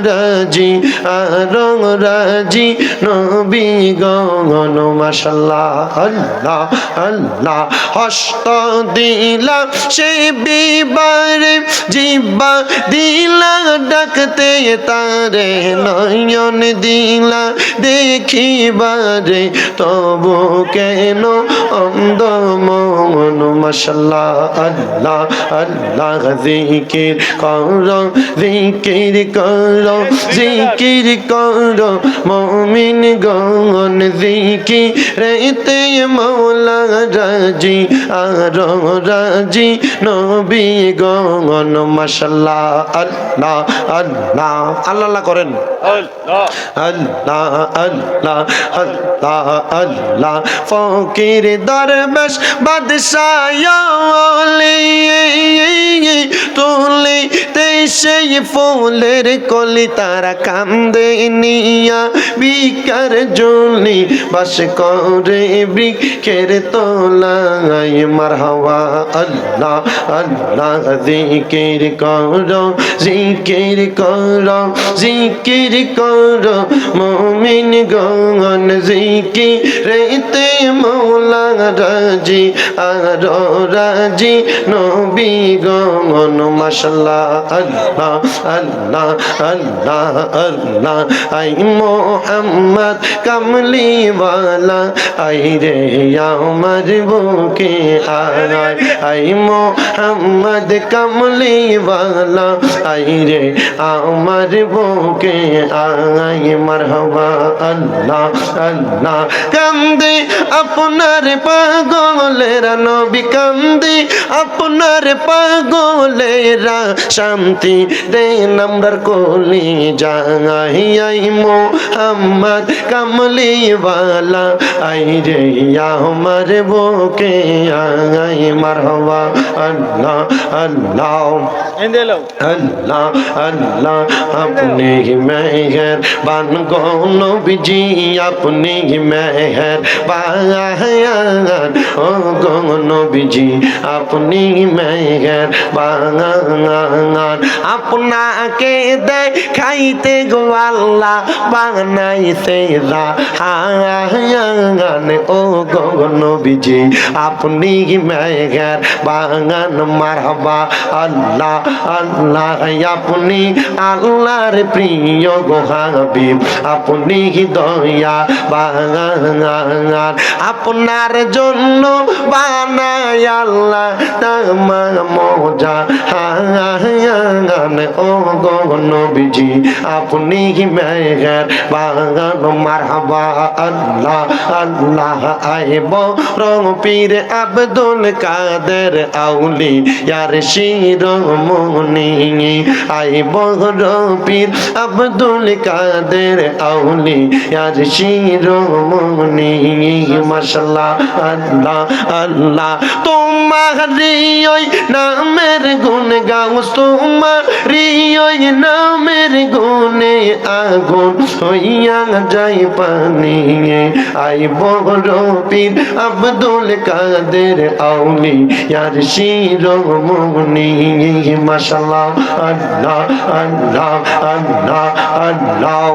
রাজি আর রাজি নবী গগন, মাশাল্লাহ, আল্লাহ আল্লাহ, হস্ত দিলা সে বিবারে, জিব্বা দিলা, ডাকতে তারে নয়ন দিলা, দেখিবারে তবু কেন অন্ধ মন, মাশাল্লাহ, আল্লাহ আল্লাহ, জিকির কর জিকির কর, জিকির কর মমিন গন জিকি রেতে মৌলা রাজি, আর রাজি নবী গন মাশাল্লাহ, আল্লাহ আল্লাহ আল্লাহ করেন। আল্লাহ আল্লাহ আল্লাহ আল্লাহ, ফকির দরবেশ তে সেই ফুলের কলি তারা কান্দে নিয়া, বিকার জলি বাস করে বৃক্ষের তোলাই মারহাওয়া আল্লাহ আল্লাহ, জিকির করো জিকির করো জিকির করো। মমিন গন জিকি রেতে মৌলা রাজি, আর রাজি নবী গন মাশাল্লাহ, আল্লাহ। আল্লাহ আল্লাহ আল্লাহ আই মোহাম্মদ কামলিওয়ালা আই রে আমার বুকে আয় আই মোহাম্মদ কামলিওয়ালা আই রে আমার বুকে আয় মারহাবা আল্লাহ আল্লাহ কান্দে আপনার পাগলেরা নবী কান্দে আপনার পাগলেরা শান্তি দেন আমরার কলি যাই মোহাম্মদ কামলিওয়ালা আই রে আমার বুকে আই মারহাবা আল্লাহ আল্লাহ আল্লাহ আল্লাহ আপনি ही मेहर बान गो नबीजी अपनी ही मेहर बान ও গো নবীজি, আপনি মেঘের বাঙার আপনাকে দেখাইতে গোয়াল্লা আল্লাহ, বানাইতে রাহান ও গঙ্গ নবীজি, আপনি মেঘের বাঙান মারবা আল্লাহ আল্লাহ, আপনি আল্লাহর প্রিয় গোহাবি আপনি দয়া বাঙান আপনার জন্য বানায় আল্লাহ তামা মজা। হায়ান ও গো নবীজি, আপনি মেঘের বাগান, মারহাবা, আল্লাহ আল্লাহ আইব রং পীর আব্দুল কাদের আউলি, ইয়ার শির মনি আইব রং পীর আব্দুল কাদের আউলি, ইয়ার শির মনি মাশাল্লাহ, আল্লাহ আল্লাহ তোমার ওই নামের গাও তোমার ওই নামের গুণে আগুন হইয়া যাই পানি আই বড় পীর আব্দুল কাদের আউলি আর শির মনি মাশাল্লাহ আল্লাহ আল্লাহ আল্লাহ আল্লাহ।